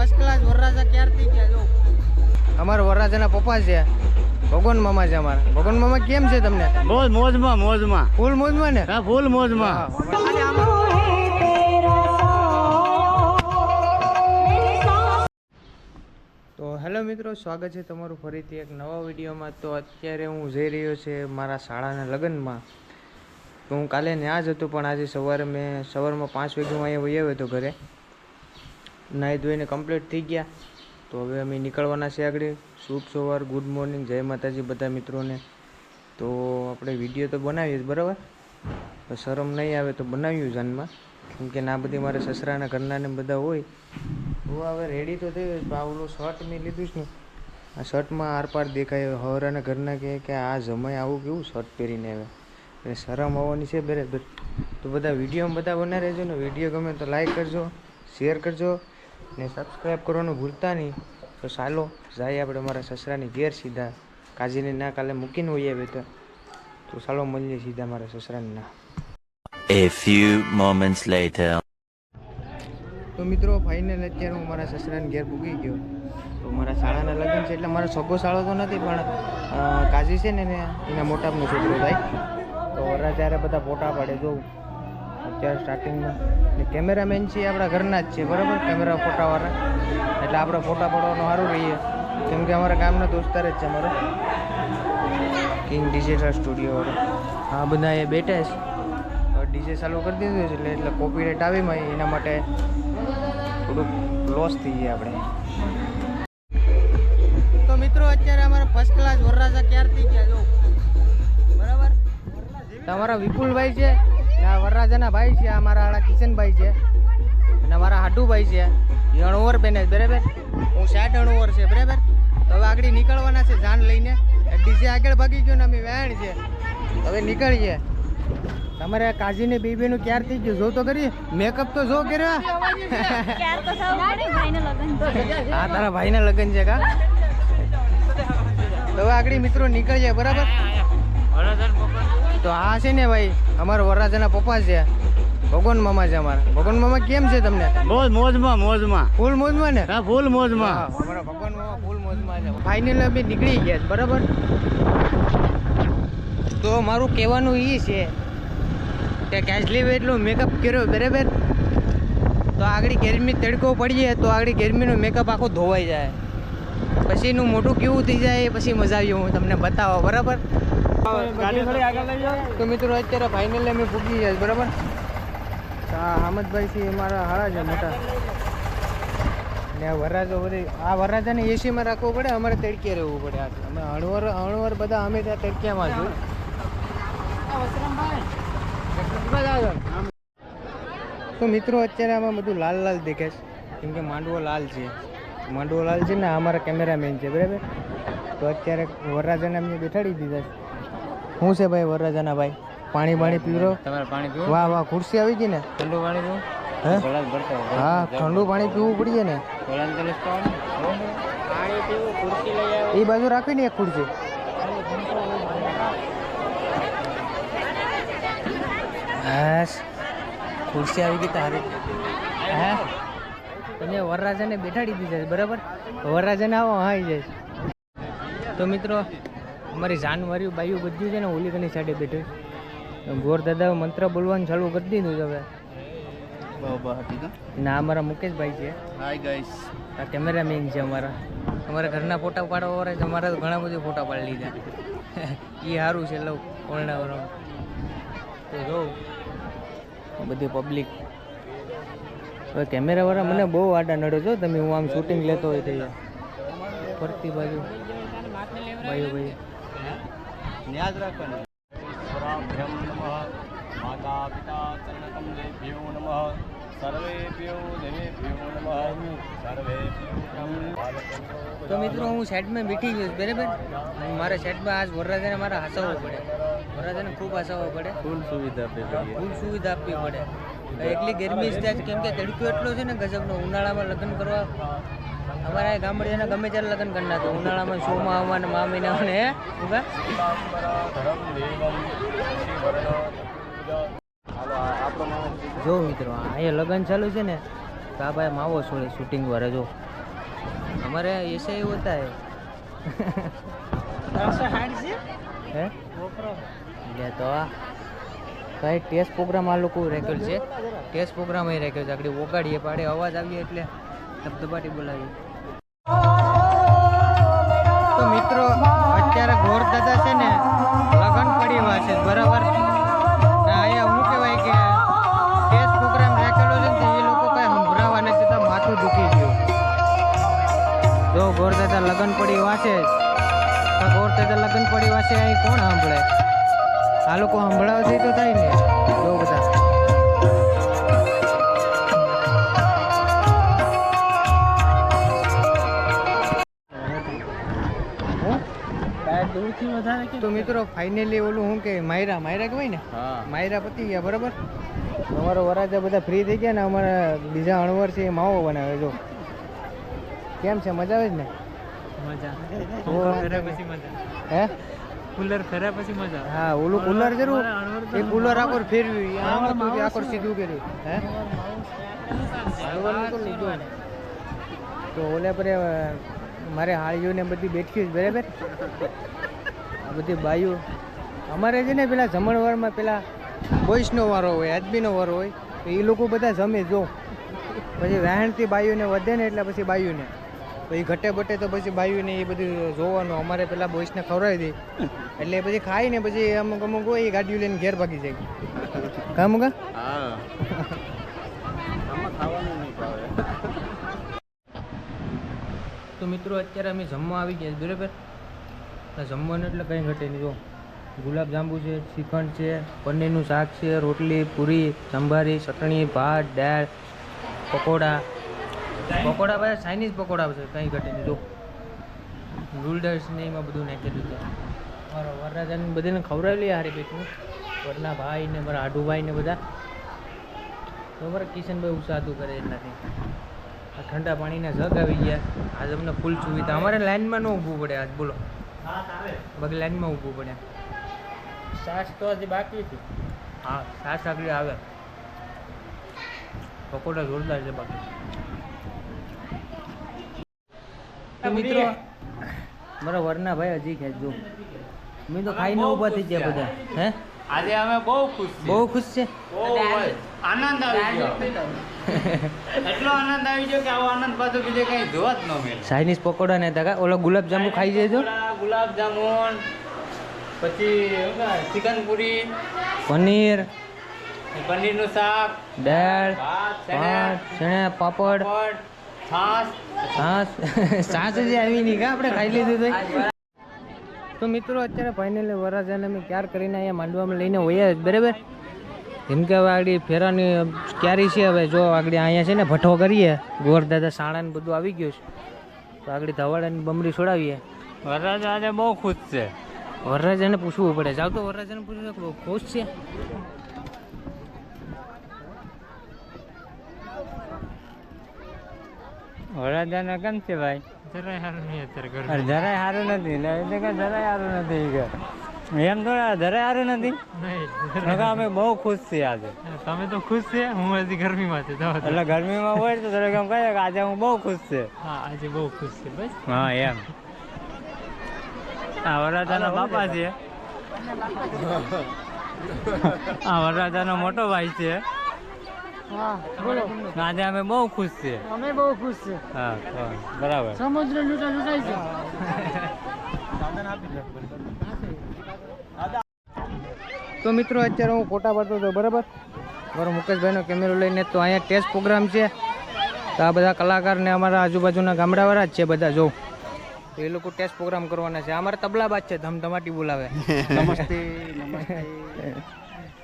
First class વરરાજા ક્યારથી ગયા? જો. અમારા વરરાજાના પપ્પા છે. ભગવાન મામા છે અમારા. ભગવાન મામા કેમ છે તમને? બહુ મોજમાં મોજમાં. ફૂલ મોજમાં ને? હા ફૂલ મોજમાં. અને આમાં તો હેલો મિત્રો સ્વાગત છે તમારું ફરીથી એક નવા વિડીયોમાં. તો અત્યારે હું જઈ રહ્યો છે મારા શાળાના લગ્નમાં. તો હું કાલે ત્યાં જ હતો પણ આજે સવારે મેં સવારમાં પાંચ વાગે હું અહીંયા વહી આવ્યો હતો ઘરે. નાહી ધોઈને કમ્પ્લીટ થઈ ગયા. તો હવે અમે નીકળવાના છે આગળ. શુભ સવાર ગુડ મોર્નિંગ જય માતાજી બધા મિત્રોને. તો આપણે વીડિયો તો બનાવીએ જ, બરાબર? શરમ નહીં આવે તો બનાવ્યું જાનમાં કેમ કે ના બધી મારા સસરાના ઘરના ને બધા હોય. હું હવે રેડી તો થઈ ઓલો શર્ટ મેં લીધું છે ને. આ શર્ટમાં આરપાર દેખાય હવરાના ઘરના કહે કે આ જમાય આવું કેવું શર્ટ પહેરીને આવે. એટલે શરમ આવવાની છે બરાબર તો બધા વિડીયોમાં બધા બના રહેજો ને. વીડિયો ગમે તો લાઈક કરજો શેર કરજો. ને સબસ્ક્રાઈબ કરવાનું ભૂલતા નહીં. તો ચાલો જાય આપણે મારા સસરાની ઘેર સીધા. કાજીને ના કાલે મૂકીને હોઈએ આવે તો. તો ચાલો મળીએ સીધા મારા સસરાને ના. A few moments later. તો મિત્રો ફાઇનલ અત્યારે હું મારા સસરાને ઘેર પૂગી ગયો. તો મારા શાળાના લગ્ન છે એટલે મારો સગો શાળો તો નથી પણ કાજી છે ને એને એના મોટાપનો છોકરો થાય. તો વરા ત્યારે બધા ફોટા પાડે જોઉં અત્યારે સ્ટાર્ટિંગમાં કેમેરામેન એ આપણા ઘરના જ છે, બરાબર? કેમેરા ફોટાવાળા. એટલે આપણે ફોટા પાડવાનું સારું રહીએ. કેમ કે અમારા ગામના દોસ્તાર જ છે અમારો. કિંગ ડિજિટલ સ્ટુડિયો હા, બધા એ બેઠા છે. ડીજે ચાલુ કરી દીધું છે એટલે એટલે કોપીરાઇટ આવી માં એના માટે થોડુંક લોસ થઈ જાય આપણે. તો મિત્રો, અત્યારે અમારા ફર્સ્ટ ક્લાસ વરરાજા ક્યારથી ગયા? જો. બરાબર? તમારા વિપુલભાઈ છે? આ વરરાજાના ભાઈ છે, આ મારા આળા કિશનભાઈ છે. અને અમારા હાડુભાઈ છે. એ અણુવર બેને, બરાબર? હું સાઠ અણુવર છે, બરાબર? તો હવે આગળ નીકળવાના છે જાન લઈને. ડીજે આગળ ભાગી ગયો ને અમે વેણ છે. હવે નીકળીએ. તમારે કાજીની બેબીનું ક્યાર થઈ ગયું? જો તો કરી મેકઅપ તો જો કર્યો. હા, તારા ભાઈના લગ્ન છે કા? તો આગળ મિત્રો નીકળીએ, બરાબર? તો આ છે ને ભાઈ અમારા વરરાજાના પપ્પા છે. ભગવાન મામા છે અમારા. ભગવાન મામા કેમ છે તમને? મોજ મોજમાં મોજમાં. ફૂલ મોજમાં ને? હા ફૂલ મોજમાં. અમારા ભગવાન મામા ફૂલ મોજમાં છે. ફાઇનલ અમે નીકળી ગયા બરાબર? તો મારું કહેવાનું એ છે કે કેશલી એટલું મેકઅપ કર્યો બરાબર? તો આગળ ગરમી તડકો પડી જાય તો આગળ ગરમીનો મેકઅપ આખો ધોવાઈ જાય. પછી એનું મોઢું કેવું થઈ જાય એ પછી મજા આવી હું તમને બતાવો બરાબર? તો મિત્રો અત્યારે ફાઇનલ અમે ભૂગી ગયા બરાબર? આ હામદભાઈ છે મારા હાળા છે મોટા. ને આ વરરાજો બધી આ વરરાજાને એસીમાં રાખવું પડે અમારે તડકે રહેવું પડે આ અમે અણવર અણવર બધા અમે ત્યાં તડક્યામાં છું તો મિત્રો અત્યારે આમાં બધું લાલ લાલ દેખાય છે. કેમ કે માંડવો લાલ છે. માંડવો લાલ છે ને અમારા કેમેરામેન છે બરાબર? તો અત્યારે વરરાજાને અમને બેઠાડી દીધા છે. શું છે ભાઈ વરરાજાના ભાઈ? પાણી પાણી પીવરો? તમારે પાણી પીવું? વાહ વાહ ખુરશી આવી ગઈ ને? ઠંડુ પાણી પીવું? હે? હા ઠંડુ પાણી પીવું પડીએ ને? ગળાને તરસ પાણી પીવું ખુરશી લઈ આવો. એ બાજુ રાખવી ને એક ખુરશી. બસ. ખુરશી આવી ગઈ તારી. હે? તમે વરરાજાને બેઠાડી દીધા બરાબર? વરરાજાને આવો હાઈ જાય તો મિત્રો અમારી જાનવારી બાયું બધું છે ને હોલિકાની સાઈડે બેઠું. ગોર દાદા મંત્ર બોલવાનું ચાલુ કરી દીધું છે હવે. ના અમારા મુકેશભાઈ છે. હાય ગાઈસ આ કેમેરામેન છે અમારા. અમારા ઘરના ફોટા પાડવા વાળા છે અમારા તો ઘણા બધા ફોટા પાડી લીધા. એ સારું છે લવ કોરણાવાળા તો જોઉં બધી પબ્લિક હવે કેમેરાવાળા મને બહુ આડા નડે છો તમે હું આમ શૂટિંગ લેતો હોય તો યાર. ફરતી બાજુ. ભાઈઓ ભાઈ યાદ રાખવાની. ઈશ્વરાભ્યમ નમઃ માતા પિતા ચરણકમલેભ્યો નમઃ સર્વેભ્યો દેવેભ્યો નમઃ. સર્વેભ્યો તો મિત્રો હું સાઈડમાં બેઠી ગયો બરાબર? મારા સાઈડમાં આજ વરરાજાને મારે હસાવવો પડે. વરરાજાને ખૂબ હસાવવો પડે. ફૂલ સુવિધા આપી ફૂલ સુવિધા આપવી પડે. એટલી ગરમી જ થાય કેમ કે તડકો એટલો છે ને ગજબનો ઉનાળામાં લગ્ન કરવા અમારા ગામડીના ગમે ત્યારે લગ્ન કરી નાખે. ઉનાળામાં શોમાં આવવાના મા મહિનાઓને જો મિત્રો અહીંયા લગ્ન ચાલુ છે ને તો આ ભાઈ માવો છોડે શૂટિંગ વાળે જો. અમારે એસે એવું હતા હે? લે તો કઈ ટેસ્ટ પ્રોગ્રામ આ લોકો રાખ્યો છે? ટેસ્ટ પ્રોગ્રામ અહીં રાખ્યો છે. આગળ ઓગાડીએ પાડે અવાજ આવીએ એટલે ધબધબાટી બોલાવીએ. તો મિત્રો, અત્યારે ગોર દાદા છે ને, લગન પડી વા છે, બરાબર? અહીંયા હું કહેવાય કે કેસ પ્રોગ્રામ રાખેલો છે ને એ લોકો કાંઈ સંભળાવવા નથી તો માથું દુખી ગયું. જો ગોર દાદા લગ્ન પડી વાંચે ગોર દાદા લગ્ન પડી વાંચે અહીં કોણ સાંભળે? આ લોકો સંભળાવતી તો થાય ને, જો બધા. દૂરથી વધારે કે તો મિત્રો ફાઇનલી ઓલું શું કે માયરા? માયરા કહેવાય ને? હા. માયરા પતી ગયા બરાબર? અમારા વરાજા બધા ફ્રી થઈ ગયા ને અમારા બીજા અણવર છે એ માવો બનાવે જો. કેમ છે? મજા આવે જ ને? મજા. પછી મજા. હે? કુલર ફેર્યા પછી મજા હા ઓલું કુલર જરૂર એ કુલર આખો ફેરવી આમ હતું કે આખર સીધું કર્યું હે? તો ઓલે પર મારે હાળીઓને બધી બેઠી જ બરાબર? આ બધી બાયું. અમારે છે ને પેલા જમણવારમાં પેલા બોઈસનો વારો હોય આદમીનો વારો હોય તો એ લોકો બધા જમે જો. પછી વહેણથી બાયુને વધે ને એટલે પછી બાયુને. તો એ ઘટે બટે તો પછી બાયુને એ બધું જોવાનું. અમારે પેલા બોઈસને ખવડાવી દે. એટલે પછી ખાઈ ને પછી અમુક અમુક હોય એ ગાડીઓ લઈને ઘેર ભાગી જાય. કામ કા ખાવાનું તો મિત્રો અત્યારે અમે જમવા આવી ગયા બરાબર? જમવાનું એટલે કંઈ ઘટે નહીં, જો. ગુલાબ જાંબુ છે, શ્રીખંડ છે, પનીરનું શાક છે, રોટલી, પૂરી, સંભારી, ચટણી, ભાત, દાળ, પકોડા. પકોડા બધા ચાઇનીઝ પકોડા છે, કંઈ ઘટે નહીં, જો. નૂડલ્સ ને એમાં બધું નાખેલું છે. મારા વરરાજાને બધાને ખવડાવેલી હારી પેટનું. વરના ભાઈ ને મારા આડુભાઈ ને બધા. બરાબર કિશનભાઈ ઉસાતું કરે એટલાથી આ ઠંડા પાણીના જગ આવી ગયા. આજ અમને ફૂલ સુવિધા. અમારે લાઈનમાં ન ઊભું પડે આજ, બોલો. લાઈનમાં ઊભું પડે. સાસ તો હજી બાકી હતી હા સાસ આગળ આવે. પકોડા જોરદાર છે બાકી. મિત્રો મારા વરના ભાઈ હજી ખેંચજો મેં તો ખાઈને ઊભા થઈ ગયા બધા. હે? આજે અમે બહુ ખુશ બહુ ખુશ છે? આનંદ આવી ગયો. એટલો આનંદ આવી ગયો કે આવો આનંદ પાછો બીજે કઈ જોવા જ ન મળે. ચાઇનીઝ પકોડા ને તાકા ઓલો ગુલાબજાંબુ ખાઈ જજો. ગુલાબજાંબુ પછી ચિકન પૂરી પનીર પનીરનું શાક દાળ ભાત ચણા પાપડ. છાશ. છાસ છાસ જ આવી નહીં કા? આપણે ખાઈ લીધું તો તો મિત્રો અત્યારે ફાઇનલી વરરાજાને અમે ક્યાર કરીને અહીંયા માંડવામાં લઈને હોઈએ જ બરાબર? કેમ કે હવે આગળ ફેરાની ક્યારી છે હવે? જો આગળ અહીંયા છે ને ભઠ્ઠો કરીએ. ગોર દાદા સાણા ને બધું આવી ગયું છે. તો આગળ ધવાડાની બમરી છોડાવીએ. વરરાજા આજે બહુ ખુશ છે. વરરાજાને પૂછવું પડે જાવ તો વરરાજાને પૂછવું ખુશ છે? વરરાજાને કેમ છે ભાઈ? જરાય સારું નહીં અત્યારે જરાય સારું નથી. એટલે કે જરાય સારું નથી એમ થોડા જરાય સારું નથી. નકર અમે બહુ ખુશ છીએ આજે. તમે તો ખુશ છે હું હજી ગરમીમાં છું એટલે ગરમીમાં હોય તો થોડુંક એમ કહે કે આજે હું બહુ ખુશ છે. હા આજે બહુ ખુશ છે બસ. હા એમ. આ વરરાજાના બાપા છે. આ વરરાજાનો મોટો ભાઈ છે. આજે અમે બહુ ખુશ છીએ. અમે બહુ ખુશ છે. હા બરાબર. સમુદ્ર લૂંટા લૂંટાઈ છે તો મિત્રો અત્યારે હું ફોટા પાડતો હતો બરાબર? મારો મુકેશભાઈનો કેમેરો લઈને તો અહીંયા ટેસ્ટ પ્રોગ્રામ છે. તો આ બધા કલાકારને અમારા આજુબાજુના ગામડાવાળા જ છે બધા જો. તો એ લોકો ટેસ્ટ પ્રોગ્રામ કરવાના છે. અમારે તબલાબાજ છે ધમધમાટી બોલાવે. નમસ્તે નમસ્તે.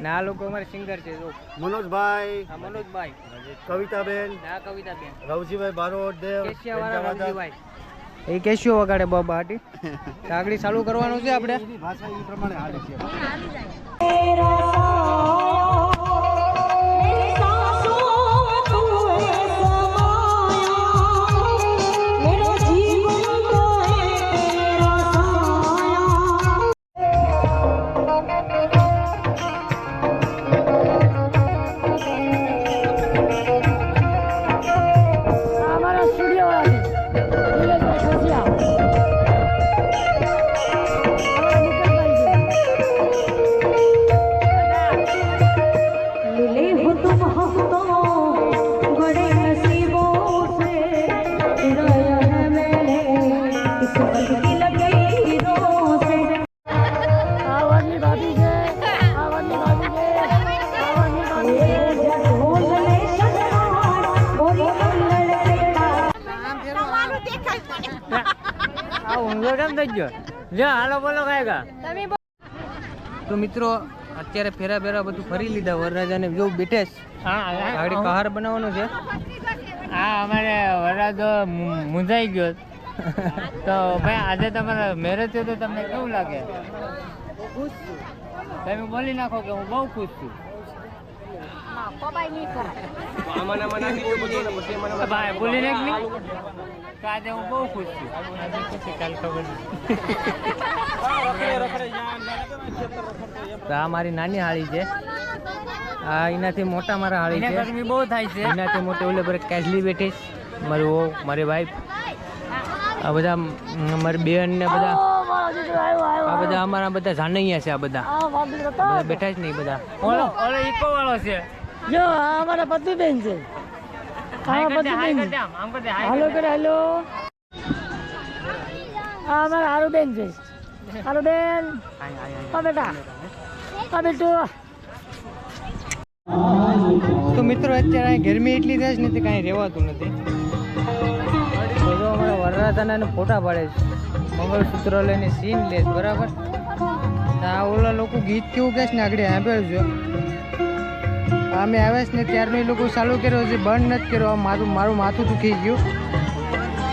આ લોકો અમારે સિંગર છે જો. મનોજભાઈ. હા મનોજભાઈ. કવિતાબેન. ને કવિતાબેન. રવજીભાઈ બારોટ દેવ. કેશિયાવાળા રવજીભાઈ. એ કેશિયો વગાડે બાબા હાટી. આગળ ચાલુ કરવાનું છે આપણે. ભાષા એ પ્રમાણે હાલે છે. तेरा सा ઊંધો કેમ થઈ ગયો? જો હાલો બોલો કાયગા તો મિત્રો અત્યારે ફેરા ફેરા બધું ફરી લીધા. વરરાજાને જો. હા ગાડી કહાર બનાવવાનો છે. હા અમારે વરરાજો મુંજાઈ મૂંઝાઈ ગયો. તો ભાઈ આજે તમારે મેરેજ છે તો તમને કેવું લાગે? તમે બોલી નાખો કે હું બહુ ખુશ છું. ભાઈ બોલી નાખની. તો આજે હું બહુ ખુશ છું. તો આ મારી નાની હાળી છે. આ એનાથી મોટા મારા હાળી છે. ગરમી બહુ થાય છે. એનાથી મોટી ઓલે પર કેસલી બેઠી. મારી ઓ મારી વાઈફ આ બધા મારી બેન ને બધા. આ બધા અમારા બધા જાનૈયા છે આ બધા. બધા બેઠા જ નહીં બધા. ઓલો ઓલો ઇકો વાળો છે. જો અમારા પતિ બેન છે. દે હાય હાલો કરે હાલો. આ અમારા હારુબેન છે. હા બેટા. હા બેટું. તો મિત્રો અત્યારે ગરમી એટલી થાય છે ને તે કાંઈ રહેવાતું નથી. અમારા વરરાજાના ફોટા પાડે છે. મંગળસૂત્ર લઈને સીન લે બરાબર? આ ઓલા લોકો ગીત કેવું કહે છે ને આગળ સાંભળ્યું છે અમે આવ્યા ને ત્યારનું એ લોકો ચાલુ કર્યો છે બંધ નથી કર્યો. મારું મારું માથું દુખી ગયું.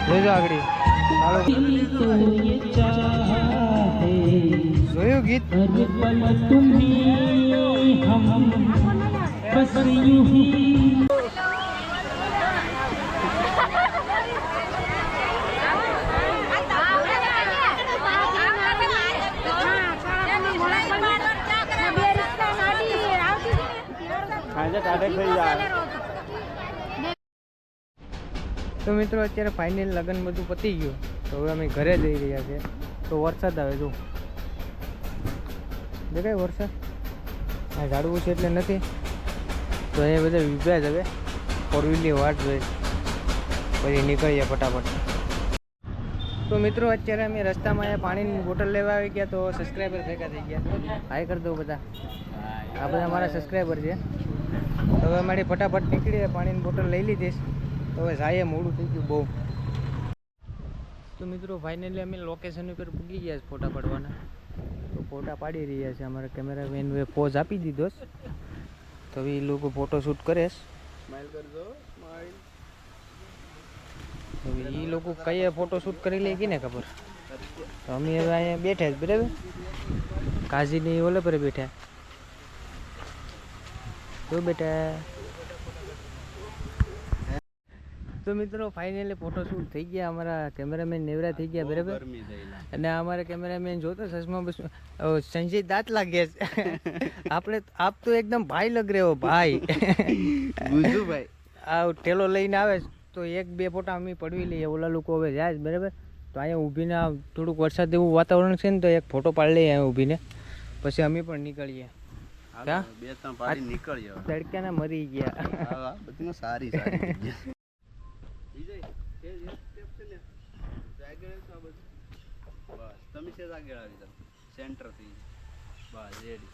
જોજો આગળ. જોયું ગીત? તો મિત્રો અત્યારે ફાઇનલ લગ્ન બધું પતી ગયું. તો હવે અમે ઘરે જઈ રહ્યા છે તો વરસાદ આવે જો દેખાય વરસાદ? આ ઝાડવું છે એટલે નથી. તો એ બધા વિભ્યા જ હવે. ફોર વ્હીલની વાટ જોઈએ પછી નીકળીએ ફટાફટ. તો મિત્રો અત્યારે અમે રસ્તામાં અહીંયા પાણીની બોટલ લેવા આવી ગયા તો સબસ્ક્રાઈબર ભેગા થઈ ગયા. હાય કરી દઉં બધા. આ બધા મારા સબસ્ક્રાઈબર છે. તો હવે મારી ફટાફટ નીકળીએ પાણીની બોટલ લઈ લીધીશ તો હવે જાય મોડું થઈ ગયું બહુ. તો મિત્રો ફાઇનલી અમે લોકેશન ઉપર પૂગી ગયા છે ફોટા પાડવાના. તો ફોટા પાડી રહ્યા છે. અમારા કેમેરામેન પોઝ આપી દીધો છે. તો એ લોકો ફોટો શૂટ કરે એ લોકો કઈ ફોટો શૂટ કરી લે કે ને ખબર? તો અમે હવે અહીંયા બેઠા જ બરાબર? કાજીની ઓલે પર બેઠા. તો બેટા. તો મિત્રો ફાઇનલી ફોટોશૂટ થઈ ગયા. અમારા કેમેરામેન નેવરા થઈ ગયા બરાબર? અને અમારા કેમેરામેન જોતો ચશ્મા બસ સંજય દાંત લાગે છે. આપણે આપ તો એકદમ ભાઈ લગ રહ્યો ભાઈ. ભાઈ. આ ઠેલો લઈને આવે તો એક બે ફોટા અમે પડવી લઈએ. ઓલા લોકો હવે જાય બરાબર? તો અહીંયા ઊભીને થોડુંક વરસાદ એવું વાતાવરણ છે ને તો એક ફોટો પાડી લઈએ અહીંયા ઊભીને. પછી અમે પણ નીકળીએ? બે ત્રણ પાડી નીકળી જાવ તડકાના મરી ગયા. બધી સારી સારી બસ તમે છે આગળ આવી જાવ સેન્ટરથી બસ રેડી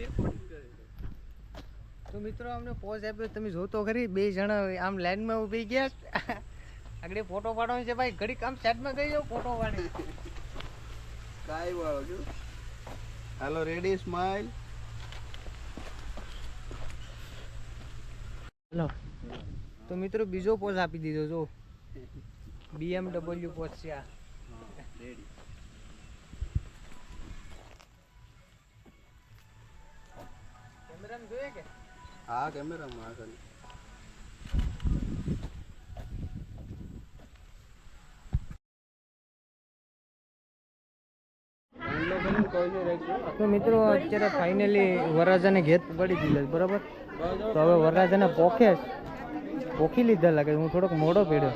રેકોર્ડિંગ કરી તો મિત્રો અમને પોઝ આપ્યો તમે જોતો ખરી બે જણા આમ લાઈનમાં ઊભી ગયા આગળ ફોટો પાડવાનો છે ભાઈ ઘડીક આમ સાઈડમાં ગઈ જાઓ ફોટો પાડી કાઈ વાળો જો હાલો રેડી સ્માઈલ હેલો તો મિત્રો બીજો પોઝ આપી દીધો, જો. બીએમડબલ્યુ પોઝ છે આ. કેમેરામાં જોઈએ કે? હા, કેમેરામાં આગળ. તો મિત્રો, અત્યારે ફાઇનલી વરરાજાને ઘેત પડી દીધા બરાબર? તો હવે વરરાજાને પોખે પોખી લીધા લાગે હું થોડોક મોડો પીડ્યો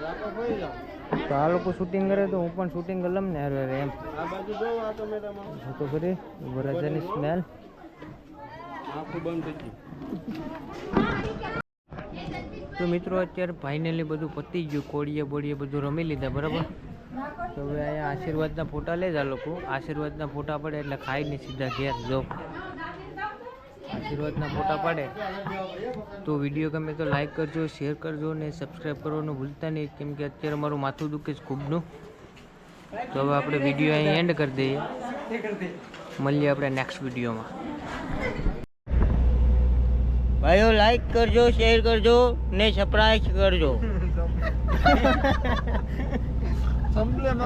તો આ લોકો શૂટિંગ કરે તો હું પણ શૂટિંગ લમ ને હારે એમ. તો ખરી, વરરાજાની સ્મેલ તો મિત્રો, અત્યારે ફાઇનલી બધું પતી ગયું, કોળીએ બોળીએ બધું રમી લીધા, બરાબર? તો હવે અહીંયા આશીર્વાદના ફોટા લઈ જ લોકો. આશીર્વાદના ફોટા પડે એટલે ખાઈને સીધા ઘેર જો. આશીર્વાદના ફોટા પાડે. તો વીડિયો ગમે તો લાઈક કરજો શેર કરજો ને સબસ્ક્રાઈબ કરવાનું ભૂલતા નહીં, કેમ કે અત્યારે મારું માથું દુખે છે ખૂબનું. તો હવે આપણે વીડિયો અહીં એન્ડ કરી દઈએ. મળીએ આપણે નેક્સ્ટ વિડીયોમાં. ભાઈઓ લાઈક કરજો શેર કરજો ને સબસ્ક્રાઇબ કરજો. संपले ना